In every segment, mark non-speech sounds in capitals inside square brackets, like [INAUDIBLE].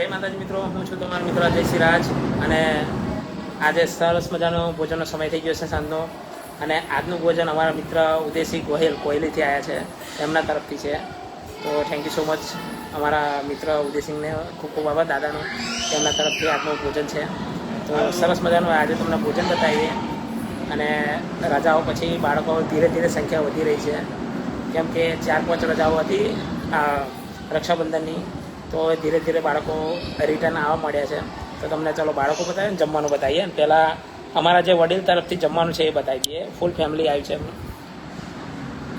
જય માતાજી મિત્રો, હું છું તમારો મિત્ર જય સિરાજ અને આજે સરસ મજાનો ભોજનનો સમય થઈ ગયો છે સાંજનો. અને આજનું ભોજન અમારા મિત્ર ઉદયસિંહ ગોહિલ કોહલીથી આવ્યા છે, એમના તરફથી છે. તો થેન્ક યુ સો મચ અમારા મિત્ર ઉદયસિંહને ખૂબ ખૂબ આભાર, દાદાનો, એમના તરફથી આજનું ભોજન છે. તો સરસ મજાનું આજે તમને ભોજન બતાવીએ. અને રજાઓ પછી બાળકો ધીરે ધીરે સંખ્યા વધી રહી છે. કેમ કે ચાર પાંચ રજાઓ હતી આ રક્ષાબંધનની. તો ધીરે ધીરે બાળકો રિટર્ન આવવા મળ્યા છે. તો તમને ચાલો બાળકો બતાવીએ ને જમવાનું બતાવીએ. અને પહેલાં અમારા જે વડીલ તરફથી જમવાનું છે એ બતાવી દઈએ. ફૂલ ફેમિલી આવી છે.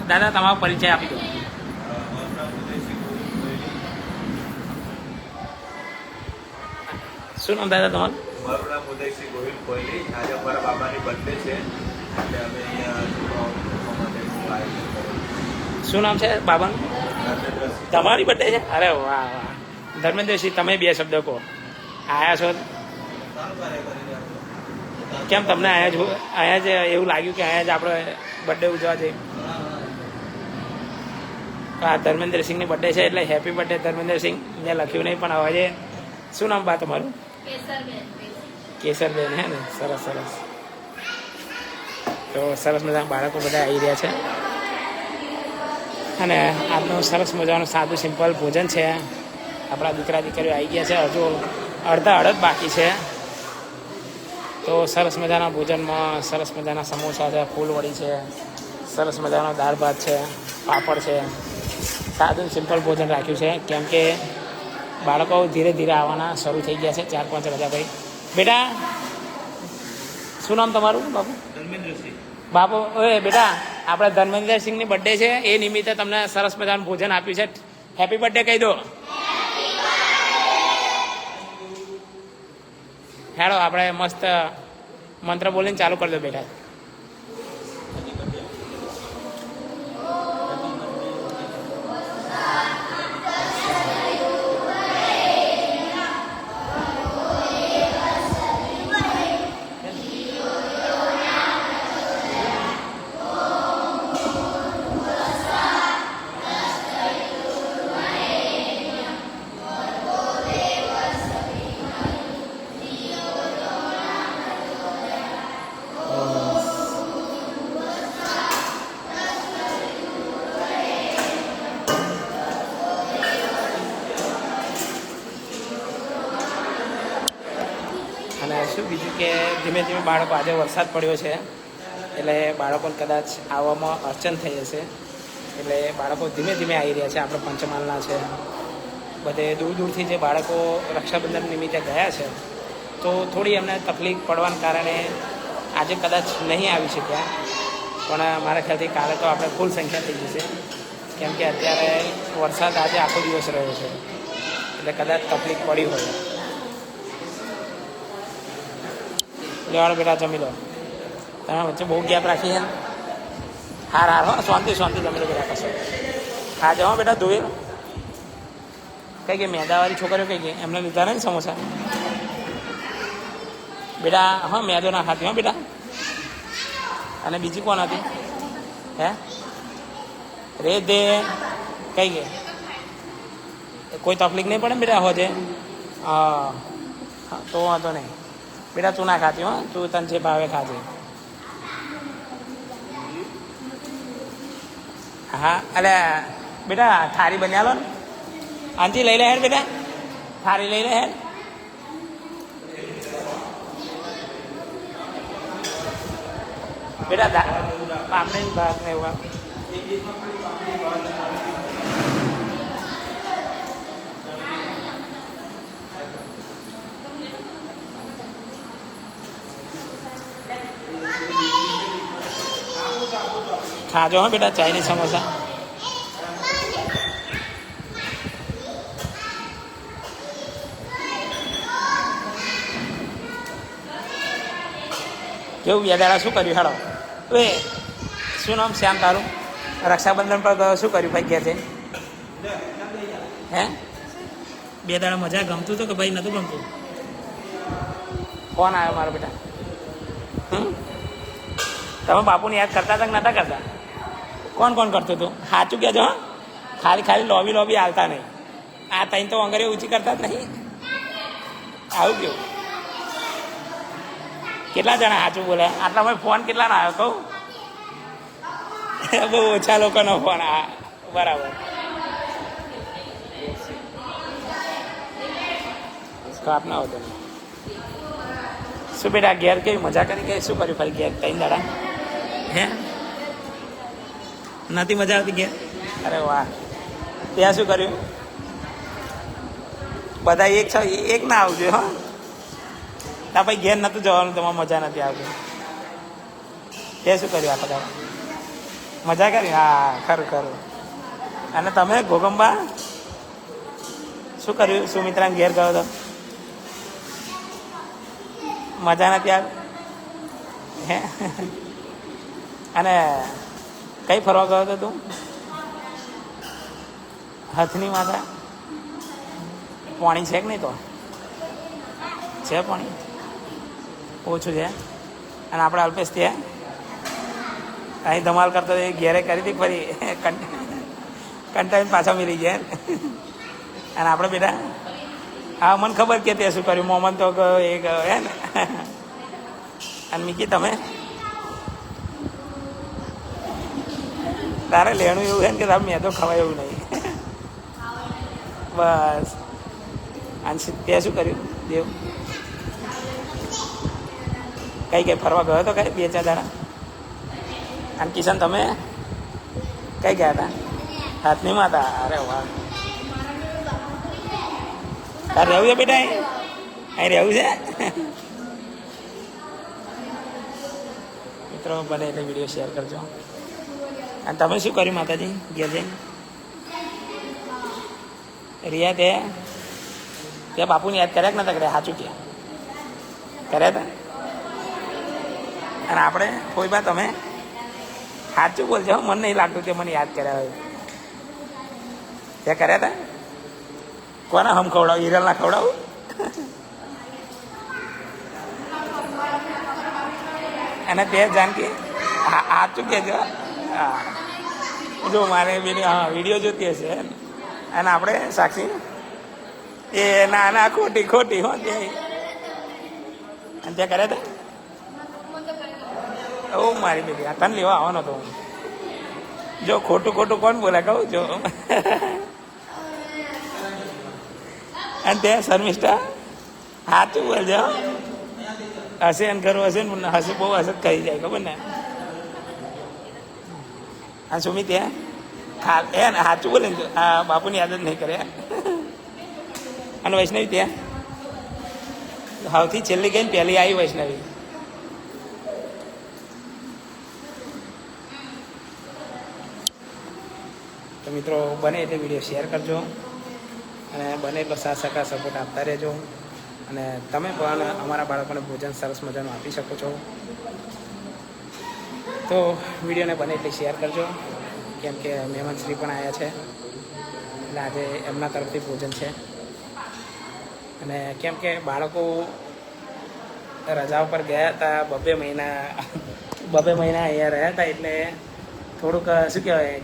દાદા તમારો પરિચય આપી દો. શું નામ દાદા તમારું? મારું નામ ઉદયસિંહ ગોહિલ કોહલી આજે અમારા બાબાની બર્થડે છે. એટલે અમે અહીંયા છોકરાઓ જમવા માટે આયોજન કરેલું શું નામ છે બાબાનું? તમારી બર્થડે છે? અરે વાહ વાહ. ધર્મેન્દ્રસિંહ તમે બે શબ્દ કહો. આયા છો? કેમ તમને અહીંયા જ અહીંયા જ એવું લાગ્યું કે અહીંયા જ આપણે બર્થડે ઉજવા જઈએ? આ ધર્મેન્દ્રસિંહની બર્થડે છે એટલે હેપી બર્થડે ધર્મેન્દ્રસિંહ. મેં લખ્યું નહીં પણ હવે શું નામ બા તમારું? કેસરબેન. હે ને? સરસ સરસ. તો સરસ મજાના બાળકો બધા આવી રહ્યા છે. અને આજનું સરસ મજાનું સાદું સિમ્પલ ભોજન છે. આપણા દીકરા દીકરીઓ આવી ગયા છે. હજુ અડધા અડધ બાકી છે. તો સરસ મજાના ભોજનમાં સરસ મજાના સમોસા છે ફૂલવડી છે સરસ મજાનો દાળ ભાત છે પાપડ છે. સાદું સિમ્પલ ભોજન રાખ્યું છે. કેમ કે બાળકો ધીરે ધીરે આવવાના શરૂ થઈ ગયા છે. ચાર પાંચ રજા ભાઈ બેટા શું નામ તમારું બાપુ? ધર્મેન્દ્રસિંહ બાપુ ઓએ બેટા આપણે ધર્મેન્દ્ર સિંહની બર્થડે છે. એ નિમિત્તે તમને સરસ મજાનું ભોજન આપ્યું છે. હેપી બર્થડે કહી દો. હેડો આપણે મસ્ત મંત્ર બોલીને ચાલુ કરી દો બેટા. ધીમે ધીમે બાળકો આજે વરસાદ પડ્યો છે. એટલે બાળકોને કદાચ આવવામાં અડચણ થઈ જશે એટલે બાળકો ધીમે ધીમે આવી રહ્યા છે, આપણે પંચમહાલના છે. બધે દૂર દૂરથી જે બાળકો રક્ષાબંધન નિમિત્તે ગયા છે, તો થોડી એમને તકલીફ પડવાને કારણે આજે કદાચ નહીં આવી શક્યા. પણ મારા ખ્યાલથી કાલે તો આપણે ફૂલ સંખ્યા થઈ જશે. કેમ કે અત્યારે વરસાદ આજે આખો દિવસ રહ્યો છે. એટલે કદાચ તકલીફ પડી હોય. લેવાડો બેટા જમી લો. તમે વચ્ચે બહુ ગેપ રાખી છે હાર હાર હો શાંતિ શાંતિ જમી લો બેટા કશો હા જવા બેટા ધોઈ કઈ કે મેદાવાળી છોકરીઓ કઈ ગઈ એમને લીધા નહીં સમોસા? બેટા હા મેદો ના ખાતી હો બેટા. અને બીજી કોણ હતી? હે? રે દે કઈ? ગઈ કોઈ તકલીફ નહીં પડે બેટા હોજે? હા, તો વાંધો નહીં. બેટા, તું ના ખાતી હો, તું તને જે ભાવે ખાજે. હા, અલે, બેટા થારી બની આલો ને. આંજી લઈ લે હેર બેટા. થારી લઈ લે હેર બેટા આપણે ભાગ ને એવું ખાજો હા બેટા ચાઇનીઝ સમોસા. કેવું યાદારા શું કર્યું? હેડો એ શું નામ શ્યામ તારું? રક્ષાબંધન પર ગયો શું કર્યું ભાઈ ઘેર જઈને? હે? બે દાડા મજા ગમતું હતું કે ભાઈ નતું ગમતું? કોણ આવ્યો મારો બેટા? તમે બાપુને યાદ કરતા હતા કે નતા કરતા? કોણ કોણ કરતું હતું? સાચું કહેજો, હા. ખાલી ખાલી લોબી લોબી આવતા નહીં. આ તઈ તો અંગરે ઊંચી કરતા જ નહીં. આવું કેવું? કેટલા જણા સાચું બોલે? આટલા ભાઈ ફોન કેટલાનો આવ્યો કહું? બહુ ઓછા લોકોનો ફોન આ, બરાબર. ખરાબ ના હોતો શું બેટા, ઘેર કેવી મજા કરી કે શું કર્યું ફરી ઘેર? તઈ દાડા? હે? નથી મજા આવતી ગયા અરે વાહ. ત્યાં શું કર્યું? બધા એક છ, એક ના આવજો, હા. ના, ભાઈ, ઘેર નતું જવાનું, તમારે મજા નથી આવતી. ત્યાં શું કર્યું આ બધા? મજા કરી? હા, ખરું ખરું. અને તમે ગોગંબા શું કર્યું? સુમિત્રાને ઘેર ગયો તો? મજા નથી આવી? હે? અને કઈ ફરવા ગયો હતો તું? હાથની માથા? પાણી છે કે નહીં તો? છે પાણી? ઓછું છે. અને આપણે અલ્પેશ ત્યાં અહીં ધમાલ કરતો એ ઘેરે કરી હતી, ફરી કંટાળીને પાછા મિલી ગયા અને આપણે બેટા, હા, મને ખબર કે તે શું કર્યું? મોહમ્મદ તો એક હે ને અને મીકી, તમે? તારે લેણું એવું છે ને કે તારે તો ખવાય એવું નહીં. બસ. અને તે શું કર્યું? દેવ? કઈ કઈ, ફરવા ગયો હતો કઈ? બે ચાર દાડા? અને કિશન, તમે? કઈ ગયા હતા? હાથની માતા અરે વાહ. તારે રહેવું છે બેટા અહીં? રહેવું છે? મિત્રો બને એટલે વીડિયો શેર કરજો. અને તમે શું કર્યું માતાજી? ગયા જઈને? રિયા તે તે બાપુને યાદ કર્યા કે નતા કર્યા? સાચું કે? કર્યા હતા અને આપણે કોઈ બા તમે સાચું બોલજો મને નહીં લાગતું કે મને યાદ કર્યા હોય. તે કર્યા હતા કોના હમ ખવડાવું? હિરલના ખવડાવું? અને તે જાનકી સાચું કહેજો. હા. જો મારે હા વીડિયો જોતી હશે અને આપણે સાક્ષી? એ ના ના, ખોટી ખોટી, હો તે અને ત્યાં કર્યા હતા? ઓ મારી બેટી, આ તને લેવા આવવાનો તો હું. જો ખોટું ખોટું કોણ બોલે કહું? જો. અને તે શર્મિષ્ઠા? સાચું બોલજો. હશે ને ઘર હશે ને હશે, બહુ હશે કરી જાય, ખબર ને? આ સુમિત, હે? ખા એ ને? સાચું બોલે ને આ બાપુની આદત નહીં કરે અને વૈષ્ણવી ત્યાં? સૌથી છેલ્લી ગઈ ને પહેલી આવી વૈષ્ણવી. તો મિત્રો, બને એટલે વીડિયો શેર કરજો અને બને એટલો સાથ સકા સપોર્ટ આપતા રહેજો. અને તમે પણ અમારા બાળકોને ભોજન સરસ મજાનું આપી શકો છો. તો વિડીયોને બને એટલી શેર કરજો, કેમ કે મહેમાનશ્રી પણ આવ્યા છે. એટલે આજે એમના તરફથી ભોજન છે. અને કેમ કે બાળકો રજા ઉપર ગયા હતા, બબે મહિના બબે મહિના અહીંયા રહ્યા હતા, એટલે થોડુંક, શું કહેવાય,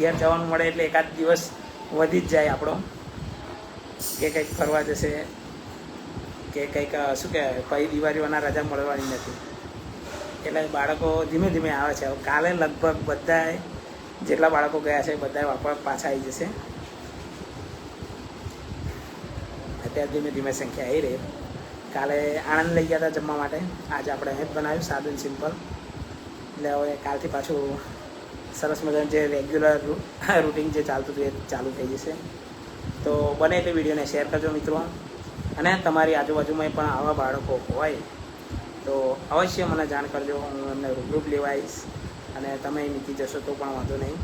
ઘેર જવાનું મળે એટલે એકાદ દિવસ વધી જ જાય આપણો. કે કંઈક ફરવા જશે, કે કંઈક, શું કહેવાય કઈ દિવાળીઓના રજા મળવાની નથી. એટલે બાળકો ધીમે ધીમે આવે છે. કાલે લગભગ બધાએ જેટલા બાળકો ગયા છે બધા વાપર પાછા આવી જશે. અત્યારે ધીમે ધીમે સંખ્યા આવી રહી. કાલે આણંદ લઈ ગયા હતા જમવા માટે. આજે આપણે અહીં જ બનાવ્યું સાદું સિમ્પલ. એટલે હવે કાલથી પાછું સરસ મજાનું જે રેગ્યુલર રૂટિન [LAUGHS] જે ચાલતું હતું એ ચાલુ થઈ જશે. તો બને એટલે વિડીયોને શેર કરજો મિત્રો. અને તમારી આજુબાજુમાં પણ આવા બાળકો હોય તો અવશ્ય મને જાણ કરજો હું એમને રૂબરૂ લેવાઈશ અને તમે નીકળી જશો તો પણ વાંધો નહીં.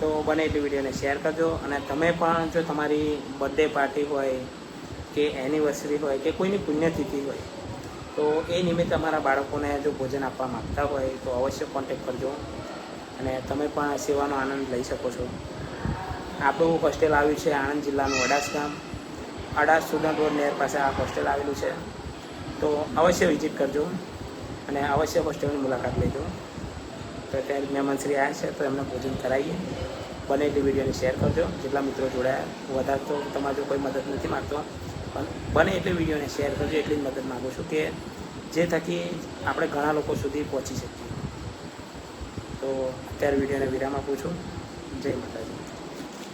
તો બને એટલી વિડીયોને શેર કરજો અને તમે પણ જો તમારી બર્થડે પાર્ટી હોય કે એનિવર્સરી હોય કે કોઈની પુણ્યતિથિ હોય, તો એ નિમિત્તે અમારા બાળકોને જો ભોજન આપવા માગતા હોય તો અવશ્ય કોન્ટેક્ટ કરજો અને તમે પણ સેવાનો આનંદ લઈ શકો છો. આપણું હોસ્ટેલ આવ્યું છે આણંદ જિલ્લાનું અડાસ ગામ. અડાસ સ્ટુડન્ટ રોડ નેર પાસે આ હોસ્ટેલ આવેલું છે. તો અવશ્ય વિઝિટ કરજો અને અવશ્ય હોસ્ટેલની મુલાકાત લેજો. તો અત્યારે મહેમાનશ્રી આવ્યા છે, તો એમને ભોજન કરાવીએ. બને એટલી વિડીયોને શેર કરજો. જેટલા મિત્રો જોડાયા, વધારે તો તમારે કોઈ મદદ નથી માગતો. પણ બને એટલી વિડીયોને શેર કરજો, એટલી જ મદદ માગું છું કે જે થકી આપણે ઘણા લોકો સુધી પહોંચી શકીએ. તો અત્યારે વિડીયોને વિરામ આપું છું. જય માતાજી.